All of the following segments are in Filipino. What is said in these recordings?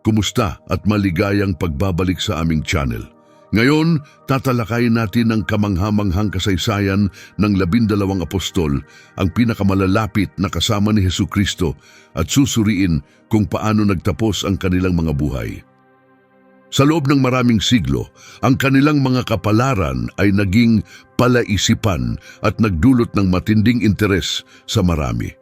Kumusta at maligayang pagbabalik sa aming channel. Ngayon, tatalakayin natin ang kamanghamanghang kasaysayan ng labindalawang apostol, ang pinakamalalapit na kasama ni Hesu Kristo at susuriin kung paano nagtapos ang kanilang mga buhay. Sa loob ng maraming siglo, ang kanilang mga kapalaran ay naging palaisipan at nagdulot ng matinding interes sa marami.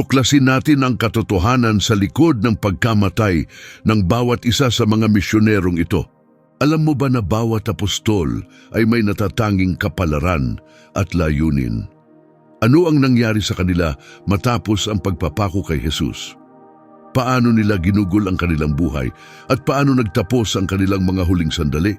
Tuklasin natin ang katotohanan sa likod ng pagkamatay ng bawat isa sa mga misyonerong ito. Alam mo ba na bawat apostol ay may natatanging kapalaran at layunin? Ano ang nangyari sa kanila matapos ang pagpapako kay Jesus? Paano nila ginugol ang kanilang buhay at paano nagtapos ang kanilang mga huling sandali?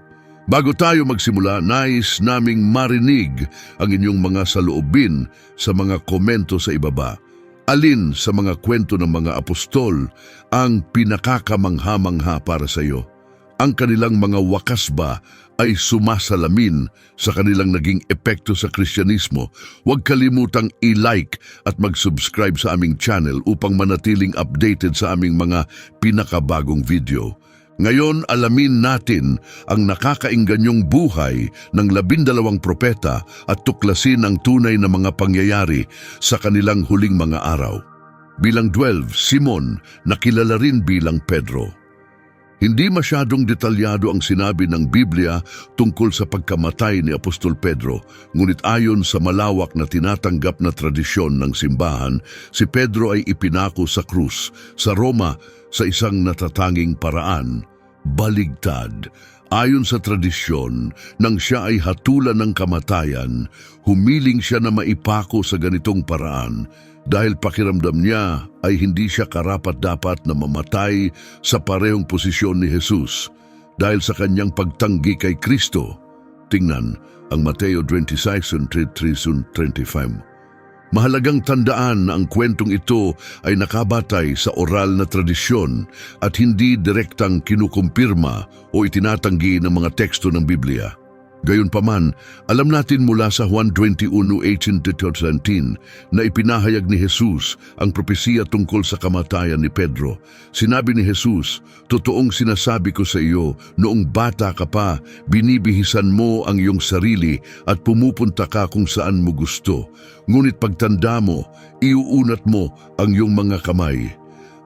Bago tayo magsimula, nais naming marinig ang inyong mga saloobin sa mga komento sa ibaba. Alin sa mga kwento ng mga apostol ang pinakakamangha-mangha para sa iyo? Ang kanilang mga wakas ba ay sumasalamin sa kanilang naging epekto sa Kristyanismo? Huwag kalimutang i-like at mag-subscribe sa aming channel upang manatiling updated sa aming mga pinakabagong video. Ngayon, alamin natin ang nakakainganyong buhay ng labindalawang propeta at tuklasin ang tunay na mga pangyayari sa kanilang huling mga araw. Bilang 12, Simon, nakilala rin bilang Pedro. Hindi masyadong detalyado ang sinabi ng Biblia tungkol sa pagkamatay ni Apostol Pedro, ngunit ayon sa malawak na tinatanggap na tradisyon ng simbahan, si Pedro ay ipinako sa krus sa Roma sa isang natatanging paraan, baligtad. Ayon sa tradisyon, nang siya ay hatulan ng kamatayan, humiling siya na maipako sa ganitong paraan dahil pakiramdam niya ay hindi siya karapat-dapat na mamatay sa parehong posisyon ni Jesus dahil sa kanyang pagtanggi kay Kristo. Tingnan ang Mateo 26:33-35. Mahalagang tandaan na ang kwentong ito ay nakabatay sa oral na tradisyon at hindi direktang kinukumpirma o itinatanggi ng mga teksto ng Biblia. Gayunpaman, alam natin mula sa Juan 21:18-19 na ipinahayag ni Jesus ang propesiya tungkol sa kamatayan ni Pedro. Sinabi ni Jesus, Totoong sinasabi ko sa iyo, noong bata ka pa, binibihisan mo ang iyong sarili at pumupunta ka kung saan mo gusto. Ngunit pagtanda mo, iuunat mo ang iyong mga kamay.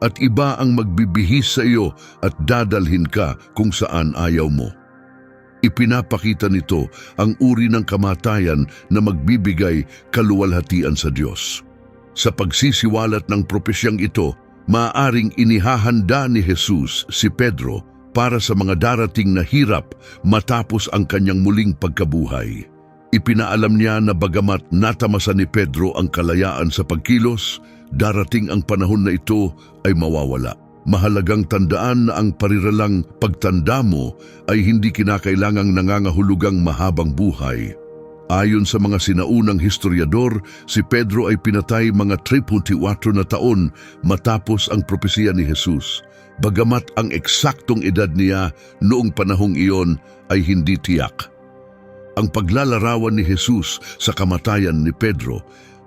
At iba ang magbibihis sa iyo at dadalhin ka kung saan ayaw mo. Ipinapakita nito ang uri ng kamatayan na magbibigay kaluwalhatian sa Diyos. Sa pagsisiwalat ng propesyang ito, maaaring inihahanda ni Jesus si Pedro para sa mga darating na hirap matapos ang kanyang muling pagkabuhay. Ipinaalam niya na bagamat natamasan ni Pedro ang kalayaan sa pagkilos, darating ang panahon na ito ay mawawala. Mahalagang tandaan na ang pariralang pagtanda mo ay hindi kinakailangang nangangahulugang mahabang buhay. Ayon sa mga sinaunang historiador, si Pedro ay pinatay mga 34 na taon matapos ang propesiya ni Jesus. Bagamat ang eksaktong edad niya noong panahong iyon ay hindi tiyak. Ang paglalarawan ni Jesus sa kamatayan ni Pedro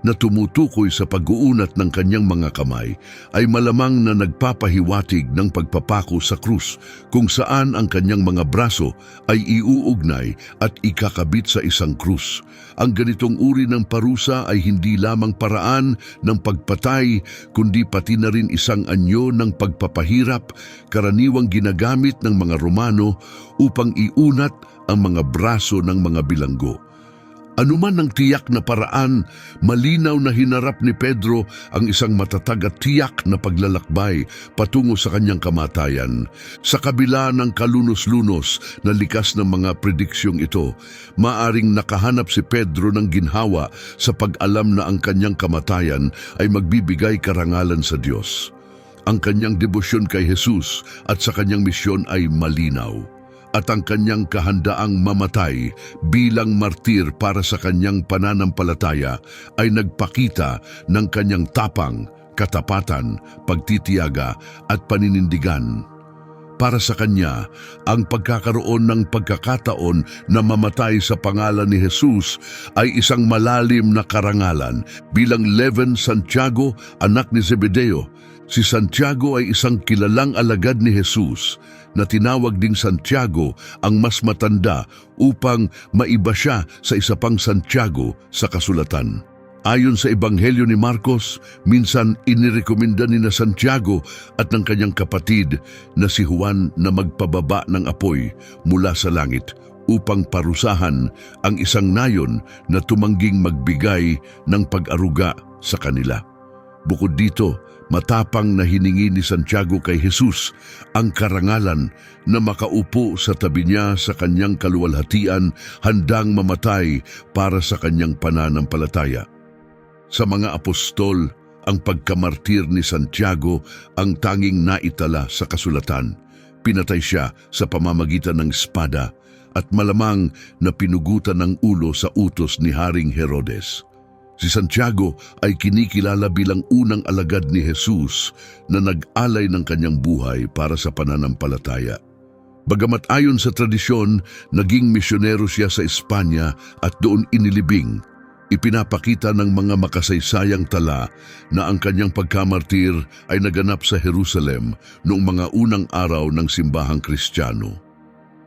na tumutukoy sa pag-uunat ng kanyang mga kamay ay malamang na nagpapahiwatig ng pagpapako sa krus kung saan ang kanyang mga braso ay iuugnay at ikakabit sa isang krus. Ang ganitong uri ng parusa ay hindi lamang paraan ng pagpatay kundi pati na rin isang anyo ng pagpapahirap karaniwang ginagamit ng mga Romano upang iunat ang mga braso ng mga bilanggo. Anuman ang tiyak na paraan, malinaw na hinarap ni Pedro ang isang matatag at tiyak na paglalakbay patungo sa kanyang kamatayan. Sa kabila ng kalunos-lunos na likas ng mga prediksyong ito, maaring nakahanap si Pedro ng ginhawa sa pag-alam na ang kanyang kamatayan ay magbibigay karangalan sa Diyos. Ang kanyang debosyon kay Jesus at sa kanyang misyon ay malinaw at ang kanyang kahandaang mamatay bilang martir para sa kanyang pananampalataya ay nagpakita ng kanyang tapang, katapatan, pagtitiyaga at paninindigan. Para sa kanya, ang pagkakaroon ng pagkakataon na mamatay sa pangalan ni Jesus ay isang malalim na karangalan bilang Leven Santiago, anak ni Zebedeo. Si Santiago ay isang kilalang alagad ni Jesus na tinawag ding Santiago ang mas matanda upang maiba siya sa isa pang Santiago sa kasulatan. Ayon sa Ebanghelyo ni Marcos, minsan inirekomenda ni na Santiago at ng kanyang kapatid na si Juan na magpababa ng apoy mula sa langit upang parusahan ang isang nayon na tumangging magbigay ng pag-aruga sa kanila. Bukod dito, matapang na hiningi ni Santiago kay Jesus ang karangalan na makaupo sa tabi niya sa kanyang kaluwalhatian handang mamatay para sa kanyang pananampalataya. Sa mga apostol, ang pagkamartir ni Santiago ang tanging naitala sa kasulatan. Pinatay siya sa pamamagitan ng espada at malamang na pinugutan ng ulo sa utos ni Haring Herodes. Si Santiago ay kinikilala bilang unang alagad ni Jesus na nag-alay ng kanyang buhay para sa pananampalataya. Bagamat ayon sa tradisyon, naging misyonero siya sa Espanya at doon inilibing Ipinapakita ng mga makasaysayang tala na ang kanyang pagkamartir ay naganap sa Jerusalem noong mga unang araw ng simbahang Kristiyano.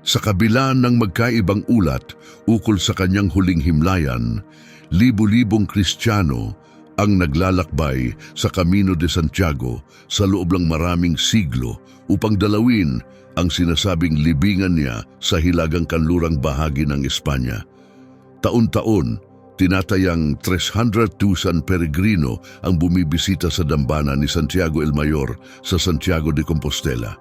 Sa kabila ng magkaibang ulat ukol sa kanyang huling himlayan, libu-libong Kristiyano ang naglalakbay sa Camino de Santiago sa loob ng maraming siglo upang dalawin ang sinasabing libingan niya sa hilagang kanlurang bahagi ng Espanya. Taon-taon, Tinatayang 300,000 peregrino ang bumibisita sa dambana ni Santiago el Mayor sa Santiago de Compostela.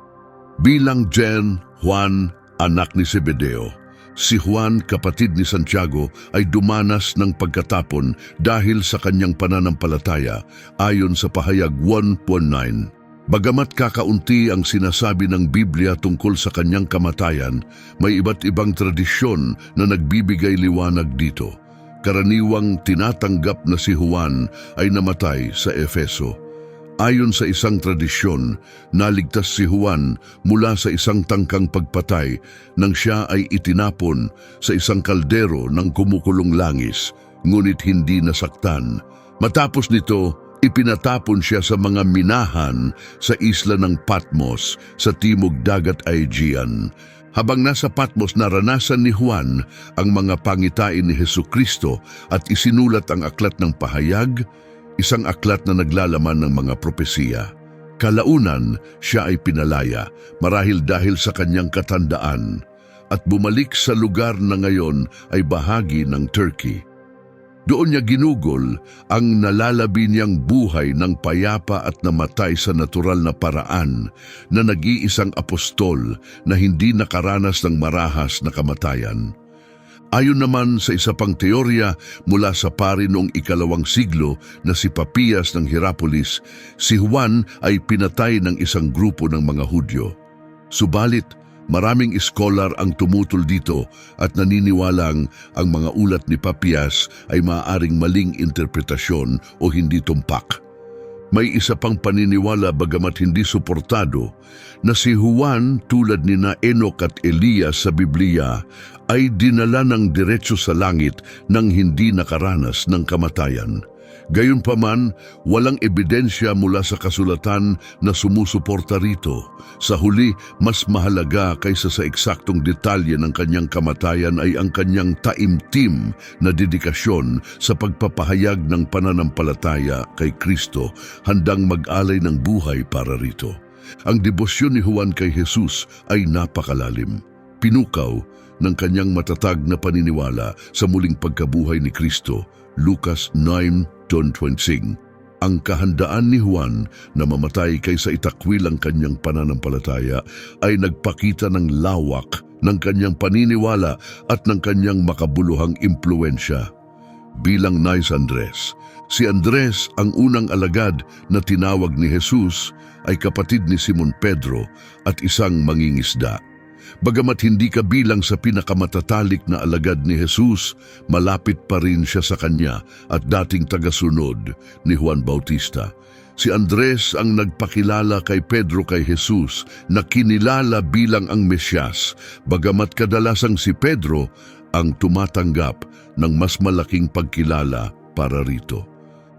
Bilang Jen, Juan, anak ni Zebedeo, si Juan, kapatid ni Santiago, ay dumanas ng pagkatapon dahil sa kanyang pananampalataya ayon sa pahayag 1.9. Bagamat kakaunti ang sinasabi ng Biblia tungkol sa kanyang kamatayan, may iba't ibang tradisyon na nagbibigay liwanag dito. Karaniwang tinatanggap na si Juan ay namatay sa Efeso. Ayon sa isang tradisyon, naligtas si Juan mula sa isang tangkang pagpatay nang siya ay itinapon sa isang kaldero ng kumukulong langis, ngunit hindi nasaktan. Matapos nito, ipinatapon siya sa mga minahan sa isla ng Patmos sa timog dagat Aegean. Habang nasa Patmos naranasan ni Juan ang mga pangitain ni Heso Kristo at isinulat ang aklat ng pahayag, isang aklat na naglalaman ng mga propesiya. Kalaunan, siya ay pinalaya marahil dahil sa kanyang katandaan at bumalik sa lugar na ngayon ay bahagi ng Turkey. Doon niya ginugol ang nalalabi niyang buhay ng payapa at namatay sa natural na paraan na nag-iisang apostol na hindi nakaranas ng marahas na kamatayan. Ayon naman sa isa pang teorya mula sa pari noong ikalawang siglo na si Papias ng Hierapolis, si Juan ay pinatay ng isang grupo ng mga Hudyo. Subalit, Maraming scholar ang tumutol dito at naniniwalang ang mga ulat ni Papias ay maaaring maling interpretasyon o hindi tumpak. May isa pang paniniwala bagamat hindi suportado na si Juan tulad ni na Enoch at Elias sa Biblia ay dinala ng diretso sa langit nang hindi nakaranas ng kamatayan. Gayunpaman, walang ebidensya mula sa kasulatan na sumusuporta rito. Sa huli, mas mahalaga kaysa sa eksaktong detalye ng kanyang kamatayan ay ang kanyang taimtim na dedikasyon sa pagpapahayag ng pananampalataya kay Kristo, handang mag-alay ng buhay para rito. Ang debosyon ni Juan kay Jesus ay napakalalim. Pinukaw ng kanyang matatag na paniniwala sa muling pagkabuhay ni Kristo, Lucas 9.26. Ang kahandaan ni Juan na mamatay kaysa itakwil ang kanyang pananampalataya ay nagpakita ng lawak ng kanyang paniniwala at ng kanyang makabuluhang impluensya. Bilang Nais Andres, si Andres ang unang alagad na tinawag ni Jesus ay kapatid ni Simon Pedro at isang mangingisda. Bagamat hindi kabilang sa pinakamatatalik na alagad ni Jesus, malapit pa rin siya sa kanya at dating tagasunod ni Juan Bautista. Si Andres ang nagpakilala kay Pedro kay Jesus na kinilala bilang ang Mesyas, bagamat kadalasang si Pedro ang tumatanggap ng mas malaking pagkilala para rito.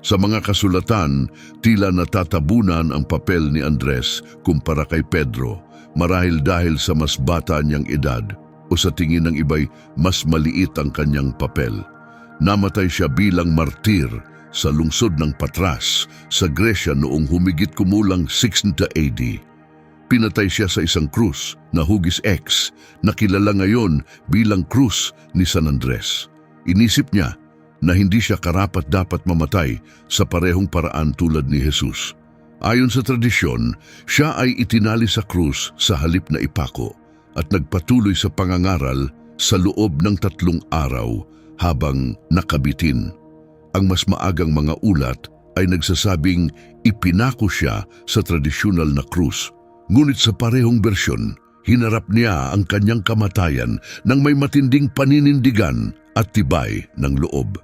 Sa mga kasulatan, tila natatabunan ang papel ni Andres kumpara kay Pedro marahil dahil sa mas bata niyang edad o sa tingin ng iba'y mas maliit ang kanyang papel. Namatay siya bilang martir sa lungsod ng Patras sa Gresya noong humigit kumulang 60 AD. Pinatay siya sa isang krus na Hugis X na kilala ngayon bilang krus ni San Andres. Inisip niya na hindi siya karapat dapat mamatay sa parehong paraan tulad ni Jesus. Ayon sa tradisyon, siya ay itinali sa krus sa halip na ipako at nagpatuloy sa pangangaral sa loob ng tatlong araw habang nakabitin. Ang mas maagang mga ulat ay nagsasabing ipinako siya sa tradisyonal na krus. Ngunit sa parehong bersyon, hinarap niya ang kanyang kamatayan ng may matinding paninindigan at tibay ng loob.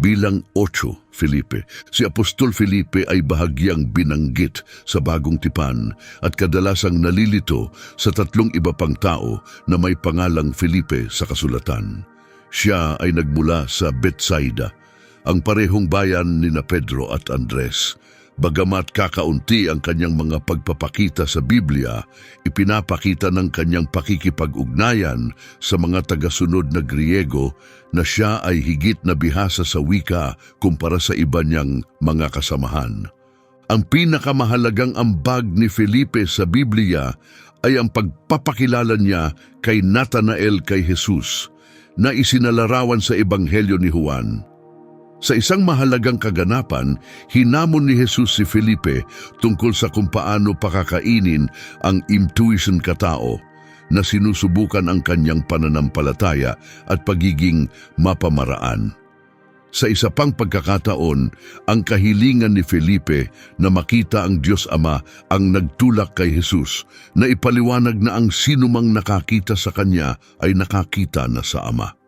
Bilang 8, Felipe, si Apostol Felipe ay bahagyang binanggit sa bagong tipan at kadalasang nalilito sa tatlong iba pang tao na may pangalang Felipe sa kasulatan. Siya ay nagmula sa Bethsaida, ang parehong bayan ni na Pedro at Andres. Bagamat kakaunti ang kanyang mga pagpapakita sa Biblia, ipinapakita ng kanyang pakikipag-ugnayan sa mga tagasunod na Griego na siya ay higit na bihasa sa wika kumpara sa iba niyang mga kasamahan. Ang pinakamahalagang ambag ni Felipe sa Biblia ay ang pagpapakilala niya kay Nathanael kay Jesus na isinalarawan sa Ebanghelyo ni Juan. Sa isang mahalagang kaganapan, hinamon ni Jesus si Felipe tungkol sa kung paano pakakainin ang intuition katao na sinusubukan ang kanyang pananampalataya at pagiging mapamaraan. Sa isa pang pagkakataon, ang kahilingan ni Felipe na makita ang Diyos Ama ang nagtulak kay Jesus na ipaliwanag na ang sinumang nakakita sa Kanya ay nakakita na sa Ama.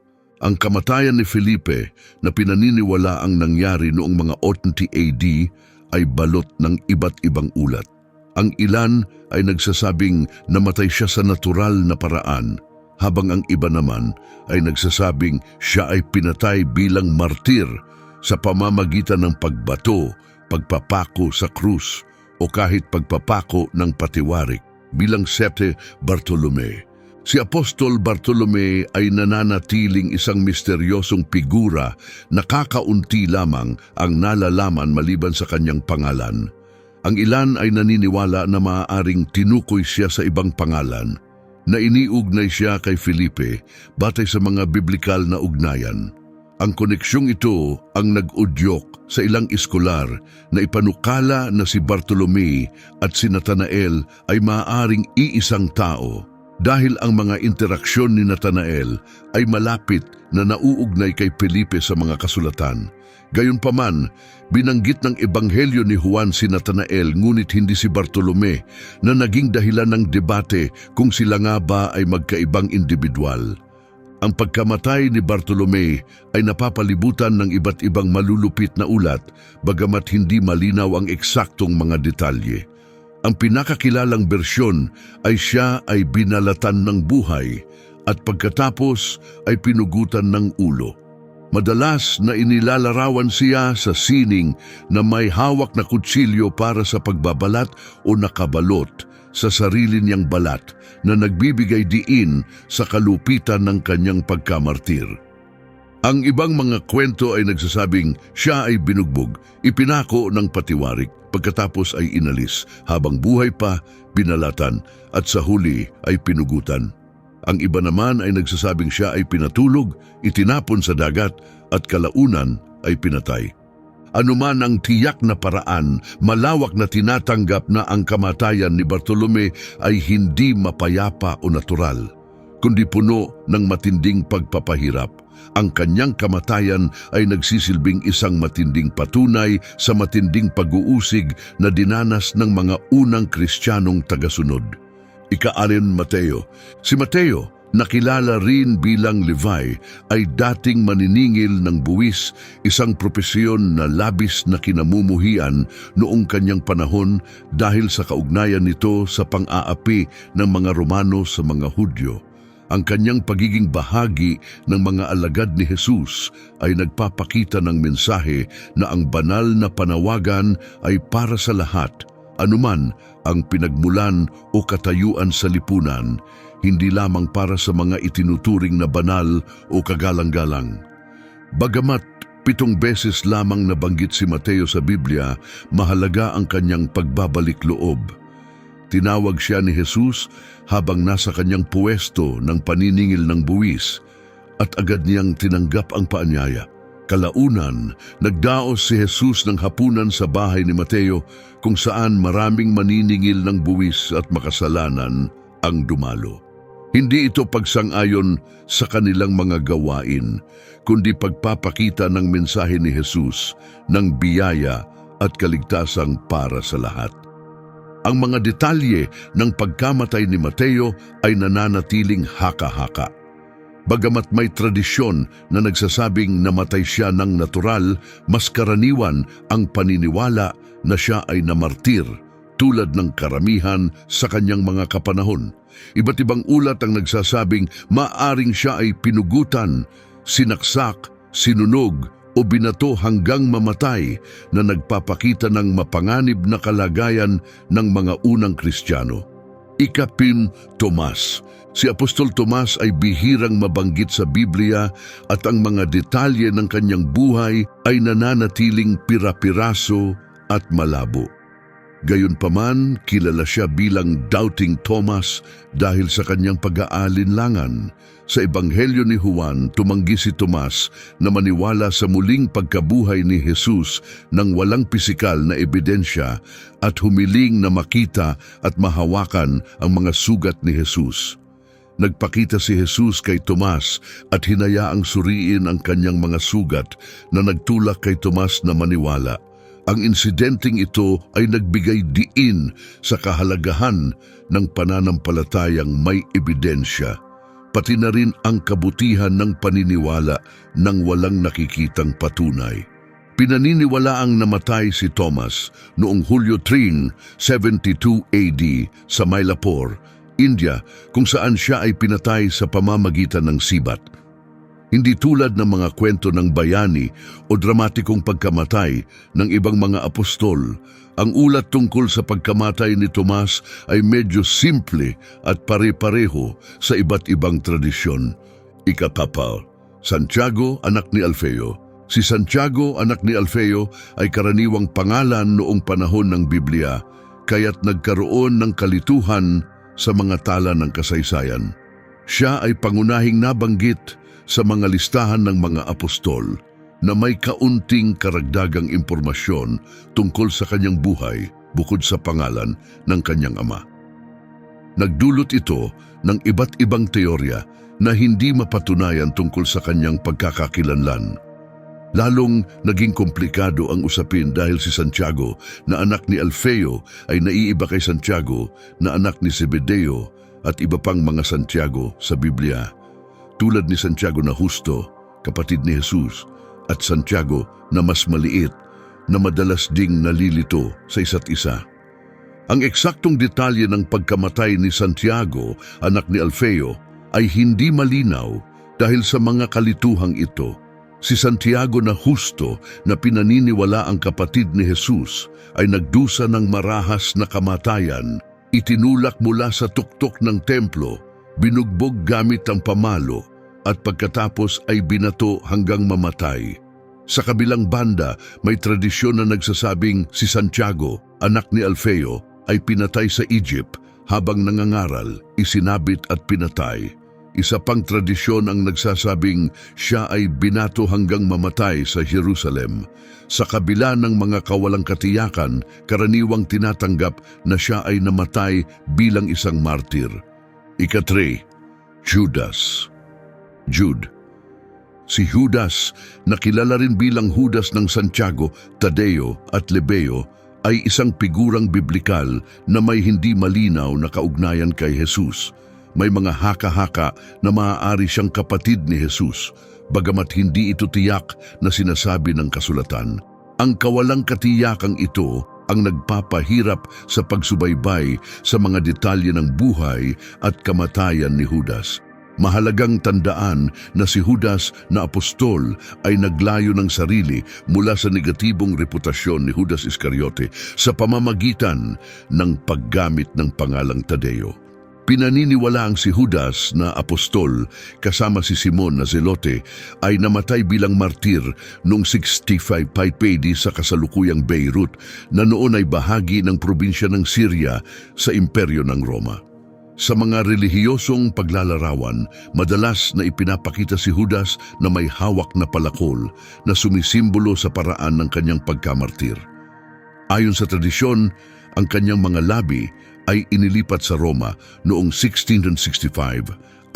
Ang kamatayan ni Felipe na pinaniniwala ang nangyari noong mga 80 AD ay balot ng iba't ibang ulat. Ang ilan ay nagsasabing namatay siya sa natural na paraan, habang ang iba naman ay nagsasabing siya ay pinatay bilang martir sa pamamagitan ng pagbato, pagpapako sa krus o kahit pagpapako ng patiwarik bilang Sete Bartolome. Si Apostol Bartolome ay nananatiling isang misteryosong figura na kakaunti lamang ang nalalaman maliban sa kanyang pangalan. Ang ilan ay naniniwala na maaaring tinukoy siya sa ibang pangalan, na iniugnay siya kay Felipe batay sa mga biblikal na ugnayan. Ang koneksyong ito ang nag-udyok sa ilang iskolar na ipanukala na si Bartolome at si Nathanael ay maaaring iisang tao dahil ang mga interaksyon ni Nathanael ay malapit na nauugnay kay Felipe sa mga kasulatan. Gayunpaman, binanggit ng Ebanghelyo ni Juan si Nathanael ngunit hindi si Bartolome na naging dahilan ng debate kung sila nga ba ay magkaibang individual. Ang pagkamatay ni Bartolome ay napapalibutan ng iba't ibang malulupit na ulat bagamat hindi malinaw ang eksaktong mga detalye. Ang pinakakilalang bersyon ay siya ay binalatan ng buhay at pagkatapos ay pinugutan ng ulo. Madalas na inilalarawan siya sa sining na may hawak na kutsilyo para sa pagbabalat o nakabalot sa sarili niyang balat na nagbibigay diin sa kalupitan ng kanyang pagkamartir. Ang ibang mga kwento ay nagsasabing siya ay binugbog, ipinako ng patiwarik, pagkatapos ay inalis, habang buhay pa, binalatan, at sa huli ay pinugutan. Ang iba naman ay nagsasabing siya ay pinatulog, itinapon sa dagat, at kalaunan ay pinatay. Anuman ang tiyak na paraan, malawak na tinatanggap na ang kamatayan ni Bartolome ay hindi mapayapa o natural, kundi puno ng matinding pagpapahirap ang kanyang kamatayan ay nagsisilbing isang matinding patunay sa matinding pag-uusig na dinanas ng mga unang kristyanong tagasunod. Ika-alin Mateo. Si Mateo, nakilala rin bilang Levi, ay dating maniningil ng buwis, isang propesyon na labis na kinamumuhian noong kanyang panahon dahil sa kaugnayan nito sa pang-aapi ng mga Romano sa mga Hudyo. Ang kanyang pagiging bahagi ng mga alagad ni Jesus ay nagpapakita ng mensahe na ang banal na panawagan ay para sa lahat, anuman ang pinagmulan o katayuan sa lipunan, hindi lamang para sa mga itinuturing na banal o kagalang-galang. Bagamat pitong beses lamang nabanggit si Mateo sa Biblia, mahalaga ang kanyang pagbabalik loob. Tinawag siya ni Jesus habang nasa kanyang puwesto ng paniningil ng buwis at agad niyang tinanggap ang paanyaya. Kalaunan, nagdaos si Jesus ng hapunan sa bahay ni Mateo kung saan maraming maniningil ng buwis at makasalanan ang dumalo. Hindi ito pagsang-ayon sa kanilang mga gawain, kundi pagpapakita ng mensahe ni Jesus ng biyaya at kaligtasang para sa lahat. Ang mga detalye ng pagkamatay ni Mateo ay nananatiling haka-haka. Bagamat may tradisyon na nagsasabing namatay siya ng natural, mas karaniwan ang paniniwala na siya ay namartir tulad ng karamihan sa kanyang mga kapanahon. Iba't ibang ulat ang nagsasabing maaring siya ay pinugutan, sinaksak, sinunog o binato hanggang mamatay na nagpapakita ng mapanganib na kalagayan ng mga unang Kristiyano. Ikapim Tomas Si Apostol Tomas ay bihirang mabanggit sa Biblia at ang mga detalye ng kanyang buhay ay nananatiling pira-piraso at malabo. Gayunpaman, kilala siya bilang Doubting Thomas dahil sa kanyang pag-aalinlangan. Sa Ebanghelyo ni Juan, tumanggi si Tomas na maniwala sa muling pagkabuhay ni Jesus nang walang pisikal na ebidensya at humiling na makita at mahawakan ang mga sugat ni Jesus. Nagpakita si Jesus kay Tomas at hinayaang suriin ang kanyang mga sugat na nagtulak kay Tomas na maniwala. Ang insidenteng ito ay nagbigay diin sa kahalagahan ng pananampalatayang may ebidensya, pati na rin ang kabutihan ng paniniwala ng walang nakikitang patunay. Pinaniniwala ang namatay si Thomas noong Hulyo 3, 72 AD sa Mylapore, India, kung saan siya ay pinatay sa pamamagitan ng sibat. Hindi tulad ng mga kwento ng bayani o dramatikong pagkamatay ng ibang mga apostol, ang ulat tungkol sa pagkamatay ni Tomas ay medyo simple at pare-pareho sa iba't ibang tradisyon. Ikatapal, Santiago, anak ni Alfeo. Si Santiago, anak ni Alfeo, ay karaniwang pangalan noong panahon ng Biblia, kaya't nagkaroon ng kalituhan sa mga tala ng kasaysayan. Siya ay pangunahing nabanggit sa mga listahan ng mga apostol na may kaunting karagdagang impormasyon tungkol sa kanyang buhay bukod sa pangalan ng kanyang ama. Nagdulot ito ng iba't ibang teorya na hindi mapatunayan tungkol sa kanyang pagkakakilanlan. Lalong naging komplikado ang usapin dahil si Santiago na anak ni Alfeo ay naiiba kay Santiago na anak ni Zebedeo at iba pang mga Santiago sa Biblia tulad ni Santiago na husto, kapatid ni Jesus, at Santiago na mas maliit na madalas ding nalilito sa isa't isa. Ang eksaktong detalye ng pagkamatay ni Santiago, anak ni Alfeo, ay hindi malinaw dahil sa mga kalituhang ito. Si Santiago na husto na pinaniniwala ang kapatid ni Jesus ay nagdusa ng marahas na kamatayan, itinulak mula sa tuktok ng templo, binugbog gamit ang pamalo at pagkatapos ay binato hanggang mamatay. Sa kabilang banda, may tradisyon na nagsasabing si Santiago, anak ni Alfeo, ay pinatay sa Egypt habang nangangaral, isinabit at pinatay. Isa pang tradisyon ang nagsasabing siya ay binato hanggang mamatay sa Jerusalem. Sa kabila ng mga kawalang katiyakan, karaniwang tinatanggap na siya ay namatay bilang isang martir. Ikatre, Judas. Jude. Si Judas, na kilala rin bilang Judas ng Santiago, Tadeo at Lebeo, ay isang figurang biblikal na may hindi malinaw na kaugnayan kay Jesus. May mga haka-haka na maaari siyang kapatid ni Jesus, bagamat hindi ito tiyak na sinasabi ng kasulatan. Ang kawalang katiyakang ito ang nagpapahirap sa pagsubaybay sa mga detalye ng buhay at kamatayan ni Judas. Mahalagang tandaan na si Judas na apostol ay naglayo ng sarili mula sa negatibong reputasyon ni Judas Iscariote sa pamamagitan ng paggamit ng pangalang Tadeo. Pinaniniwalaang si Judas na apostol kasama si Simon na Zelote ay namatay bilang martir noong 65 AD sa kasalukuyang Beirut na noon ay bahagi ng probinsya ng Syria sa imperyo ng Roma. Sa mga relihiyosong paglalarawan, madalas na ipinapakita si Judas na may hawak na palakol na sumisimbolo sa paraan ng kanyang pagkamartir. Ayon sa tradisyon, ang kanyang mga labi ay inilipat sa Roma noong 1665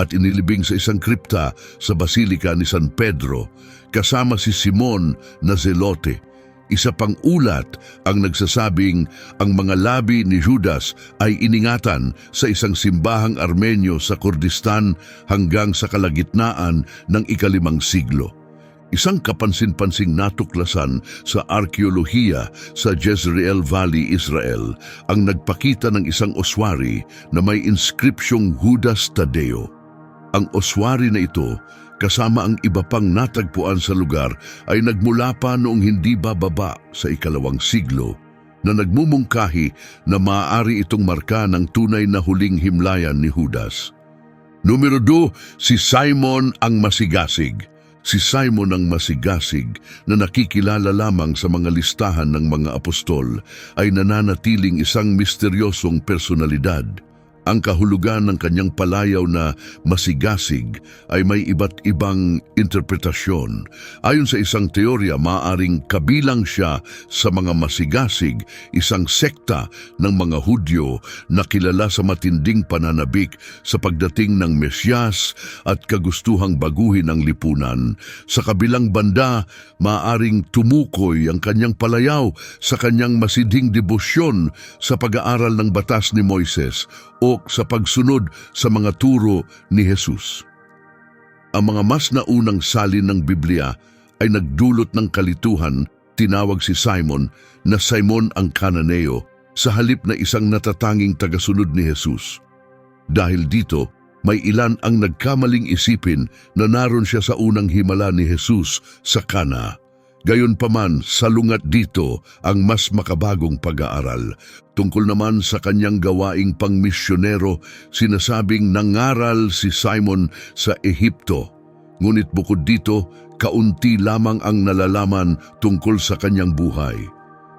at inilibing sa isang kripta sa Basilika ni San Pedro kasama si Simon na Zelote. Isa pang ulat ang nagsasabing ang mga labi ni Judas ay iningatan sa isang simbahang Armenyo sa Kurdistan hanggang sa kalagitnaan ng ikalimang siglo. Isang kapansin-pansing natuklasan sa arkeolohiya sa Jezreel Valley, Israel ang nagpakita ng isang oswari na may inskripsyong Judas Tadeo. Ang oswari na ito, kasama ang iba pang natagpuan sa lugar, ay nagmula pa noong hindi bababa sa ikalawang siglo na nagmumungkahi na maaari itong marka ng tunay na huling himlayan ni Judas. Numero 2, si Simon ang masigasig. Si Simon ang masigasig na nakikilala lamang sa mga listahan ng mga apostol ay nananatiling isang misteryosong personalidad. Ang kahulugan ng kanyang palayaw na masigasig ay may iba't ibang interpretasyon. Ayon sa isang teorya, maaring kabilang siya sa mga masigasig, isang sekta ng mga Hudyo na kilala sa matinding pananabik sa pagdating ng Mesyas at kagustuhang baguhin ang lipunan. Sa kabilang banda, maaring tumukoy ang kanyang palayaw sa kanyang masidhing debosyon sa pag-aaral ng batas ni Moises o sa pagsunod sa mga turo ni Jesus. Ang mga mas naunang salin ng Biblia ay nagdulot ng kalituhan, tinawag si Simon na Simon ang Kananeo sa halip na isang natatanging tagasunod ni Jesus. Dahil dito, may ilan ang nagkamaling isipin na naroon siya sa unang himala ni Jesus sa Kana. Gayunpaman, salungat dito ang mas makabagong pag-aaral. Tungkol naman sa kanyang gawaing pangmisyonero, sinasabing nangaral si Simon sa Ehipto. Ngunit bukod dito, kaunti lamang ang nalalaman tungkol sa kanyang buhay.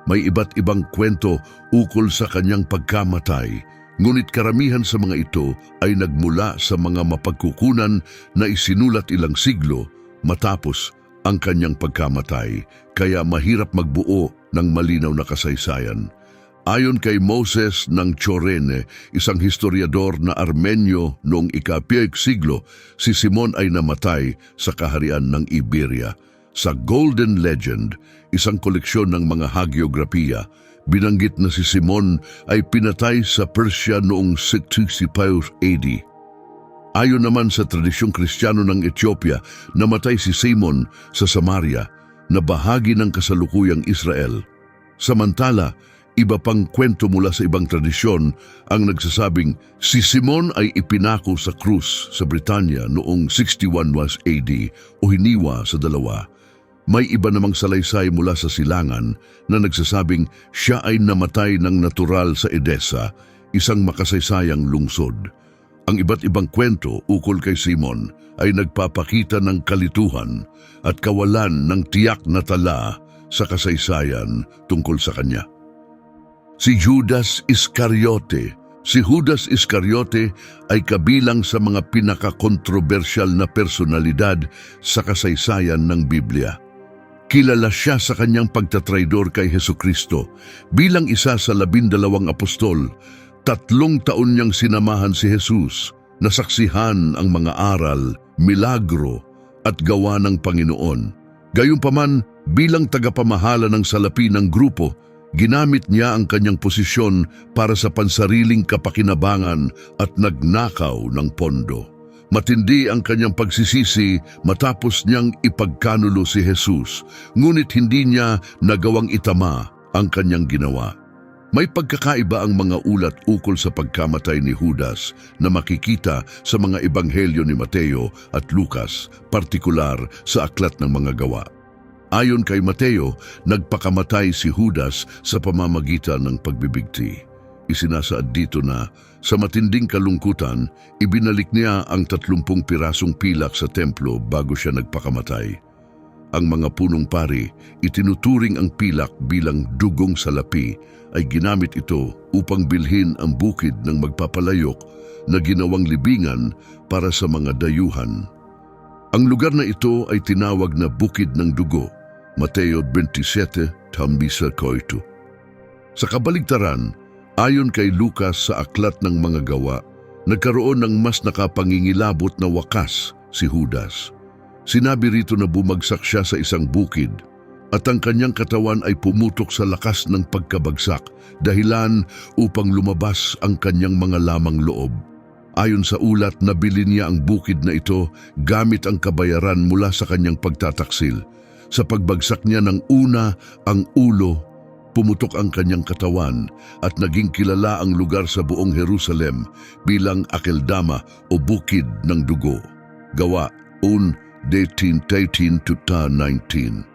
May iba't ibang kwento ukol sa kanyang pagkamatay, ngunit karamihan sa mga ito ay nagmula sa mga mapagkukunan na isinulat ilang siglo matapos ang kanyang pagkamatay, kaya mahirap magbuo ng malinaw na kasaysayan. Ayon kay Moses ng Chorene, isang historiador na Armenyo noong ikapiyek siglo, si Simon ay namatay sa kaharian ng Iberia. Sa Golden Legend, isang koleksyon ng mga hagiografiya, binanggit na si Simon ay pinatay sa Persia noong 65 AD. Ayon naman sa tradisyong kristyano ng Ethiopia, namatay si Simon sa Samaria na bahagi ng kasalukuyang Israel. Samantala, iba pang kwento mula sa ibang tradisyon ang nagsasabing si Simon ay ipinako sa krus sa Britanya noong 61 was AD o hiniwa sa dalawa. May iba namang salaysay mula sa silangan na nagsasabing siya ay namatay ng natural sa Edessa, isang makasaysayang lungsod. Ang iba't ibang kwento ukol kay Simon ay nagpapakita ng kalituhan at kawalan ng tiyak na tala sa kasaysayan tungkol sa kanya. Si Judas Iscariote Si Judas Iscariote ay kabilang sa mga pinakakontrobersyal na personalidad sa kasaysayan ng Biblia. Kilala siya sa kanyang pagtatraidor kay Heso Kristo bilang isa sa labindalawang apostol Tatlong taon niyang sinamahan si Jesus, nasaksihan ang mga aral, milagro at gawa ng Panginoon. Gayunpaman, bilang tagapamahala ng salapi ng grupo, ginamit niya ang kanyang posisyon para sa pansariling kapakinabangan at nagnakaw ng pondo. Matindi ang kanyang pagsisisi matapos niyang ipagkanulo si Jesus, ngunit hindi niya nagawang itama ang kanyang ginawa. May pagkakaiba ang mga ulat ukol sa pagkamatay ni Judas na makikita sa mga ebanghelyo ni Mateo at Lucas, partikular sa aklat ng mga gawa. Ayon kay Mateo, nagpakamatay si Judas sa pamamagitan ng pagbibigti. Isinasaad dito na sa matinding kalungkutan, ibinalik niya ang tatlumpung pirasong pilak sa templo bago siya nagpakamatay. Ang mga punong pari, itinuturing ang pilak bilang dugong salapi ay ginamit ito upang bilhin ang bukid ng magpapalayok na ginawang libingan para sa mga dayuhan. Ang lugar na ito ay tinawag na Bukid ng Dugo, Mateo 27, Tambisa Koito. Sa kabaligtaran, ayon kay Lucas sa aklat ng mga gawa, nagkaroon ng mas nakapangingilabot na wakas si Judas. Sinabi rito na bumagsak siya sa isang bukid at ang kanyang katawan ay pumutok sa lakas ng pagkabagsak dahilan upang lumabas ang kanyang mga lamang loob. Ayon sa ulat, nabili niya ang bukid na ito gamit ang kabayaran mula sa kanyang pagtataksil. Sa pagbagsak niya ng una ang ulo, pumutok ang kanyang katawan at naging kilala ang lugar sa buong Jerusalem bilang Akeldama o Bukid ng Dugo. Gawa, un 1813 to 19.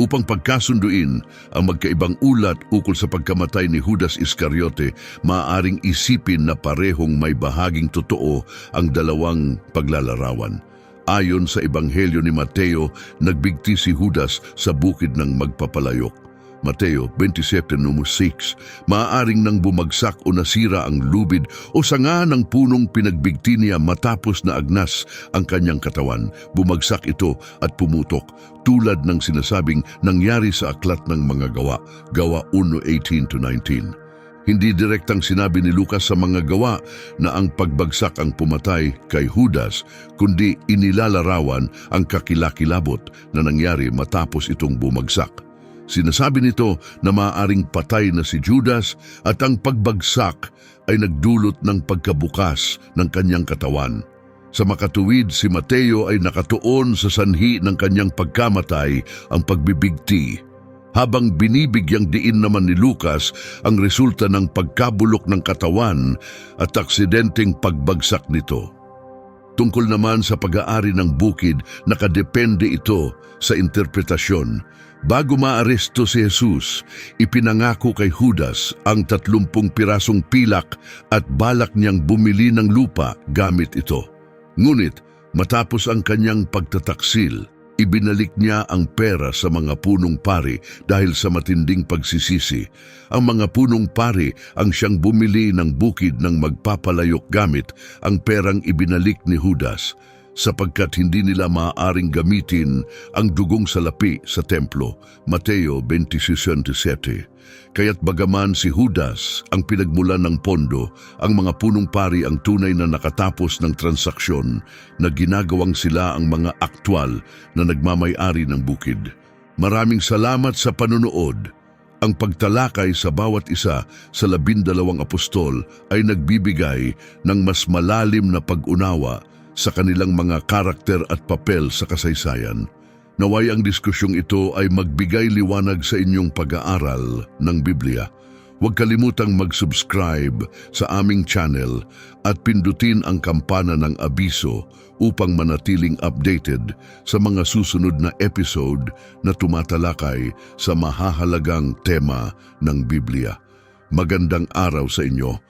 Upang pagkasunduin ang magkaibang ulat ukol sa pagkamatay ni Judas Iscariote, maaaring isipin na parehong may bahaging totoo ang dalawang paglalarawan. Ayon sa Ebanghelyo ni Mateo, nagbigti si Judas sa bukid ng magpapalayok. Mateo 27 numero 6, maaaring nang bumagsak o nasira ang lubid o sanga ng punong pinagbigti niya matapos na agnas ang kanyang katawan. Bumagsak ito at pumutok tulad ng sinasabing nangyari sa aklat ng mga gawa, gawa 1.18 to 19. Hindi direktang sinabi ni Lucas sa mga gawa na ang pagbagsak ang pumatay kay Judas, kundi inilalarawan ang kakilakilabot na nangyari matapos itong bumagsak. Sinasabi nito na maaaring patay na si Judas at ang pagbagsak ay nagdulot ng pagkabukas ng kanyang katawan. Sa makatuwid, si Mateo ay nakatuon sa sanhi ng kanyang pagkamatay ang pagbibigti, habang binibigyang diin naman ni Lucas ang resulta ng pagkabulok ng katawan at aksidenteng pagbagsak nito. Tungkol naman sa pag-aari ng bukid, nakadepende ito sa interpretasyon. Bago maaresto si Jesus, ipinangako kay Judas ang tatlumpung pirasong pilak at balak niyang bumili ng lupa gamit ito. Ngunit matapos ang kanyang pagtataksil, ibinalik niya ang pera sa mga punong pari dahil sa matinding pagsisisi. Ang mga punong pari ang siyang bumili ng bukid ng magpapalayok gamit ang perang ibinalik ni Judas sapagkat hindi nila maaaring gamitin ang dugong salapi sa templo. Mateo 26.27 Kaya't bagaman si Judas ang pinagmulan ng pondo, ang mga punong pari ang tunay na nakatapos ng transaksyon na ginagawang sila ang mga aktwal na nagmamay-ari ng bukid. Maraming salamat sa panunood. Ang pagtalakay sa bawat isa sa labindalawang apostol ay nagbibigay ng mas malalim na pag-unawa sa kanilang mga karakter at papel sa kasaysayan. Naway ang diskusyong ito ay magbigay liwanag sa inyong pag-aaral ng Biblia. Huwag kalimutang mag-subscribe sa aming channel at pindutin ang kampana ng abiso upang manatiling updated sa mga susunod na episode na tumatalakay sa mahahalagang tema ng Biblia. Magandang araw sa inyo